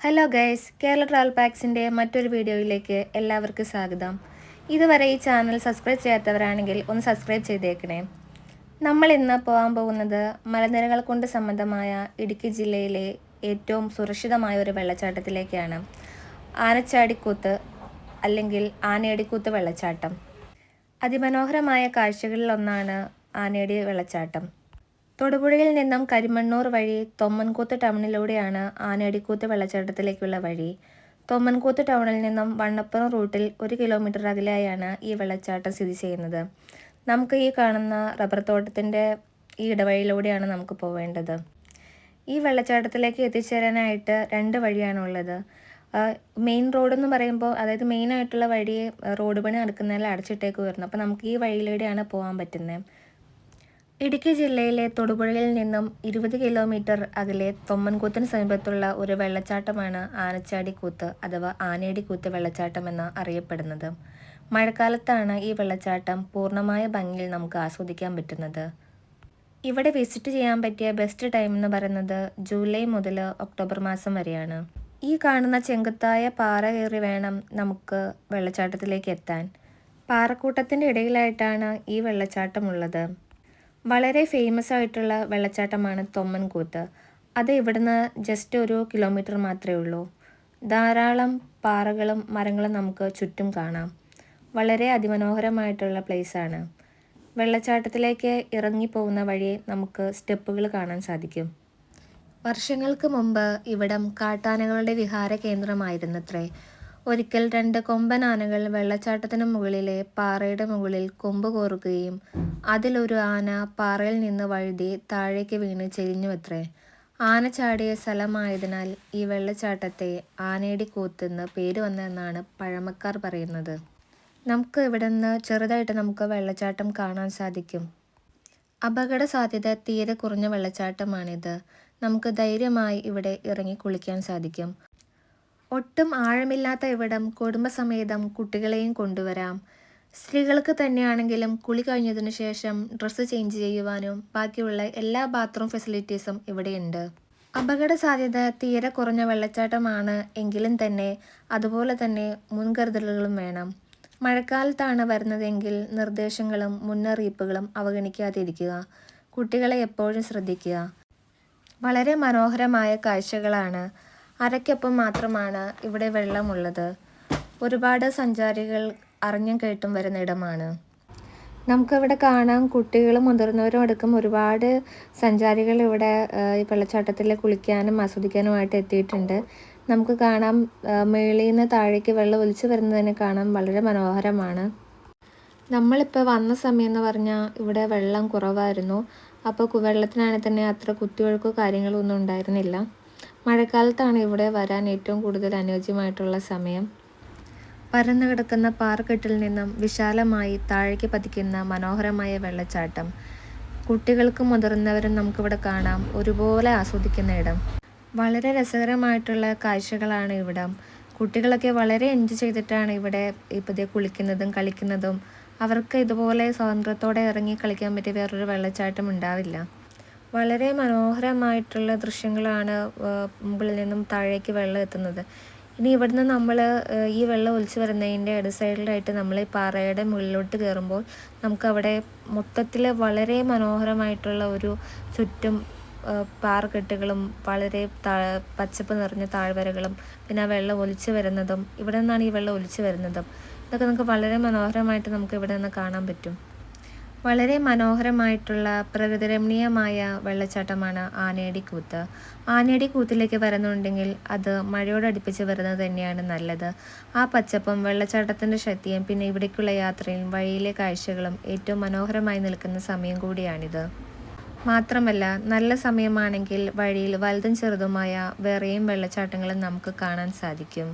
Hello guys Kerala travel പാക്സിന്റെ മറ്റൊരു വീഡിയോയിലേക്ക് എല്ലാവർക്കും സ്വാഗതം. ഇതുവരെ ഈ ചാനൽ സബ്സ്ക്രൈബ് ചെയ്യാത്തവരാണെങ്കിൽ ഒന്ന് സബ്സ്ക്രൈബ് ചെയ്തേക്കണേ. നമ്മൾ ഇന്ന് പോകാൻ പോകുന്നത് മലനിരകൾ കൊണ്ട് സംബന്ധമായ ഇടുക്കി ജില്ലയിലെ ഏറ്റവും സുരക്ഷിതമായ ഒരു വെള്ളച്ചാട്ടത്തിലേക്കാണ്. ആനച്ചാടിക്കൂത്ത് അല്ലെങ്കിൽ ആനയടിക്കൂത്ത് വെള്ളച്ചാട്ടം. അതിമനോഹരമായ കാഴ്ചകളിലൊന്നാണ് ആനയടി വെള്ളച്ചാട്ടം. തൊടുപുഴയിൽ നിന്നും കരിമണ്ണൂർ വഴി തൊമ്മൻകൂത്ത് ടൗണിലൂടെയാണ് ആനയടിക്കൂത്ത് വെള്ളച്ചാട്ടത്തിലേക്കുള്ള വഴി. തൊമ്മൻകൂത്ത് ടൗണിൽ നിന്നും വണ്ണപ്പുറം റൂട്ടിൽ ഒരു കിലോമീറ്റർ അകലെയായാണ് ഈ വെള്ളച്ചാട്ടം സ്ഥിതി ചെയ്യുന്നത്. നമുക്ക് ഈ കാണുന്ന റബ്ബർ തോട്ടത്തിന്റെ ഈ ഇടവഴിയിലൂടെയാണ് നമുക്ക് പോവേണ്ടത്. ഈ വെള്ളച്ചാട്ടത്തിലേക്ക് എത്തിച്ചേരാനായിട്ട് രണ്ട് വഴിയാണുള്ളത് മെയിൻ റോഡ് എന്ന് പറയുമ്പോൾ അതായത് മെയിൻ ആയിട്ടുള്ള വഴി റോഡ് പണി നടക്കുന്നതിൽ അടച്ചിട്ടേക്ക് വരുന്നു അപ്പോൾ നമുക്ക് ഈ വഴിയിലൂടെയാണ് പോകാൻ പറ്റുന്നത്. ഇടുക്കി ജില്ലയിലെ തൊടുപുഴയിൽ നിന്നും ഇരുപത് കിലോമീറ്റർ അകലെ തൊമ്മൻകൂത്തിന് സമീപത്തുള്ള ഒരു വെള്ളച്ചാട്ടമാണ് ആനച്ചാടിക്കൂത്ത് അഥവാ ആനയടിക്കൂത്ത് വെള്ളച്ചാട്ടം എന്ന് അറിയപ്പെടുന്നത്. മഴക്കാലത്താണ് ഈ വെള്ളച്ചാട്ടം പൂർണമായ ഭംഗിയിൽ നമുക്ക് ആസ്വദിക്കാൻ പറ്റുന്നത്. ഇവിടെ വിസിറ്റ് ചെയ്യാൻ പറ്റിയ ബെസ്റ്റ് ടൈം എന്ന് പറയുന്നത് ജൂലൈ മുതൽ ഒക്ടോബർ മാസം വരെയാണ്. ഈ കാണുന്ന ചെങ്കുത്തായ പാറ കയറി വേണം നമുക്ക് വെള്ളച്ചാട്ടത്തിലേക്ക് എത്താൻ. പാറക്കൂട്ടത്തിന്റെ ഇടയിലായിട്ടാണ് ഈ വെള്ളച്ചാട്ടമുള്ളത് വളരെ ഫേമസ് ആയിട്ടുള്ള വെള്ളച്ചാട്ടമാണ് തൊമ്മൻകൂത്ത്. അത് ഇവിടുന്ന് ജസ്റ്റ് ഒരു കിലോമീറ്റർ മാത്രമേ ഉള്ളൂ. ധാരാളം പാറകളും മരങ്ങളും നമുക്ക് ചുറ്റും കാണാം. വളരെ അതിമനോഹരമായിട്ടുള്ള പ്ലേസാണ് വെള്ളച്ചാട്ടത്തിലേക്ക് ഇറങ്ങി പോകുന്ന വഴി നമുക്ക് സ്റ്റെപ്പുകൾ കാണാൻ സാധിക്കും. വർഷങ്ങൾക്ക് മുമ്പ് ഇവിടം കാട്ടാനകളുടെ വിഹാര കേന്ദ്രമായിരുന്നത്രേ. ഒരിക്കൽ രണ്ട് കൊമ്പനാനകൾ വെള്ളച്ചാട്ടത്തിന് മുകളിലെ പാറയുടെ മുകളിൽ കൊമ്പ് കോറുകയും അതിലൊരു ആന പാറയിൽ നിന്ന് വഴുതി താഴേക്ക് വീണ് ചെരിഞ്ഞുവത്രേ. ആന ചാടിയ സ്ഥലമായതിനാൽ ഈ വെള്ളച്ചാട്ടത്തെ ആനയുടെ കൂത്തെന്ന് പേര് വന്നതെന്നാണ് പഴമക്കാർ പറയുന്നത്. നമുക്ക് ഇവിടെ നിന്ന് ചെറുതായിട്ട് നമുക്ക് വെള്ളച്ചാട്ടം കാണാൻ സാധിക്കും. അപകട സാധ്യത തീരെ കുറഞ്ഞ വെള്ളച്ചാട്ടമാണിത്. നമുക്ക് ധൈര്യമായി ഇവിടെ ഇറങ്ങി കുളിക്കാൻ സാധിക്കും. ഒട്ടും ആഴമില്ലാത്ത ഇവിടം കുടുംബസമേതം കുട്ടികളെയും കൊണ്ടുവരാം. സ്ത്രീകൾക്ക് തന്നെയാണെങ്കിലും കുളി കഴിഞ്ഞതിനു ശേഷം ഡ്രസ്സ് ചേഞ്ച് ചെയ്യുവാനും ബാക്കിയുള്ള എല്ലാ ബാത്റൂം ഫെസിലിറ്റീസും ഇവിടെയുണ്ട്. അപകട സാധ്യത തീരെ കുറഞ്ഞ വെള്ളച്ചാട്ടമാണ് എങ്കിലും തന്നെ അതുപോലെ തന്നെ മുൻകരുതലുകളും വേണം. മഴക്കാലത്താണ് വരുന്നതെങ്കിൽ നിർദ്ദേശങ്ങളും മുന്നറിയിപ്പുകളും അവഗണിക്കാതിരിക്കുക. കുട്ടികളെ എപ്പോഴും ശ്രദ്ധിക്കുക. വളരെ മനോഹരമായ കാഴ്ചകളാണ് അരയ്ക്കൊപ്പം മാത്രമാണ് ഇവിടെ വെള്ളമുള്ളത്. ഒരുപാട് സഞ്ചാരികൾ അറിഞ്ഞും കേട്ടും വരുന്ന ഇടമാണ്. നമുക്കിവിടെ കാണാം കുട്ടികളും മുതിർന്നവരും അടക്കം ഒരുപാട് സഞ്ചാരികൾ ഇവിടെ ഈ വെള്ളച്ചാട്ടത്തിൽ കുളിക്കാനും ആസ്വദിക്കാനുമായിട്ട് എത്തിയിട്ടുണ്ട്. നമുക്ക് കാണാം മേളിൽ നിന്ന് താഴേക്ക് വെള്ളം ഒലിച്ചു വരുന്നതിനെ കാണാൻ വളരെ മനോഹരമാണ്. നമ്മളിപ്പോൾ വന്ന സമയം എന്ന് പറഞ്ഞാൽ ഇവിടെ വെള്ളം കുറവായിരുന്നു. അപ്പോൾ വെള്ളത്തിനാണെങ്കിൽ തന്നെ അത്ര കുത്തിയൊഴുക്കോ കാര്യങ്ങളോ ഒന്നും ഉണ്ടായിരുന്നില്ല. മഴക്കാലത്താണ് ഇവിടെ വരാൻ ഏറ്റവും കൂടുതൽ അനുയോജ്യമായിട്ടുള്ള സമയം. പരന്നു കിടക്കുന്ന പാറക്കെട്ടിൽ നിന്നും വിശാലമായി താഴേക്ക് പതിക്കുന്ന മനോഹരമായ വെള്ളച്ചാട്ടം. കുട്ടികൾക്കും മുതിർന്നവരും നമുക്കിവിടെ കാണാം. ഒരുപോലെ ആസ്വദിക്കുന്ന ഇടം. വളരെ രസകരമായിട്ടുള്ള കാഴ്ചകളാണ് ഇവിടം. കുട്ടികളൊക്കെ വളരെ എൻജോയ് ചെയ്തിട്ടാണ് ഇവിടെ ഇപ്പോഴത്തെ കുളിക്കുന്നതും കളിക്കുന്നതും. അവർക്ക് ഇതുപോലെ സ്വാതന്ത്ര്യത്തോടെ ഇറങ്ങി കളിക്കാൻ പറ്റിയ വേറൊരു വെള്ളച്ചാട്ടം ഉണ്ടാവില്ല. വളരെ മനോഹരമായിട്ടുള്ള ദൃശ്യങ്ങളാണ് മുകളിൽ നിന്നും താഴേക്ക് വെള്ളം എത്തുന്നത്. ഇനി ഇവിടുന്ന് നമ്മൾ ഈ വെള്ളം ഒലിച്ചു വരുന്നതിന്റെ ഇട സൈഡിലായിട്ട് നമ്മൾ ഈ പാറയുടെ മുകളിലോട്ട് കയറുമ്പോൾ നമുക്കവിടെ മൊത്തത്തിൽ വളരെ മനോഹരമായിട്ടുള്ള ഒരു ചുറ്റും പാറക്കെട്ടുകളും വളരെ താ പച്ചപ്പ് നിറഞ്ഞ താഴ്വരകളും പിന്നെ ആ വെള്ളം ഒലിച്ചു വരുന്നതും ഇവിടെ നിന്നാണ് ഈ വെള്ളം ഒലിച്ചു വരുന്നതും. ഇതൊക്കെ നമുക്ക് വളരെ മനോഹരമായിട്ട് നമുക്ക് ഇവിടെ നിന്ന് കാണാൻ പറ്റും. വളരെ മനോഹരമായിട്ടുള്ള പ്രകൃതിരമണീയമായ വെള്ളച്ചാട്ടമാണ് ആനയടി കൂത്ത് ആനയടി കൂത്തിലേക്ക് വരുന്നുണ്ടെങ്കിൽ അത് മഴയോടടുപ്പിച്ച് വരുന്നത് തന്നെയാണ് നല്ലത്. ആ പച്ചപ്പും വെള്ളച്ചാട്ടത്തിന്റെ ശക്തിയും പിന്നെ ഇവിടേക്കുള്ള യാത്രയും വഴിയിലെ കാഴ്ചകളും ഏറ്റവും മനോഹരമായി നിൽക്കുന്ന സമയം കൂടിയാണിത്. മാത്രമല്ല നല്ല സമയമാണെങ്കിൽ വഴിയിൽ വലുതും ചെറുതുമായ വേറെയും വെള്ളച്ചാട്ടങ്ങളും നമുക്ക് കാണാൻ സാധിക്കും.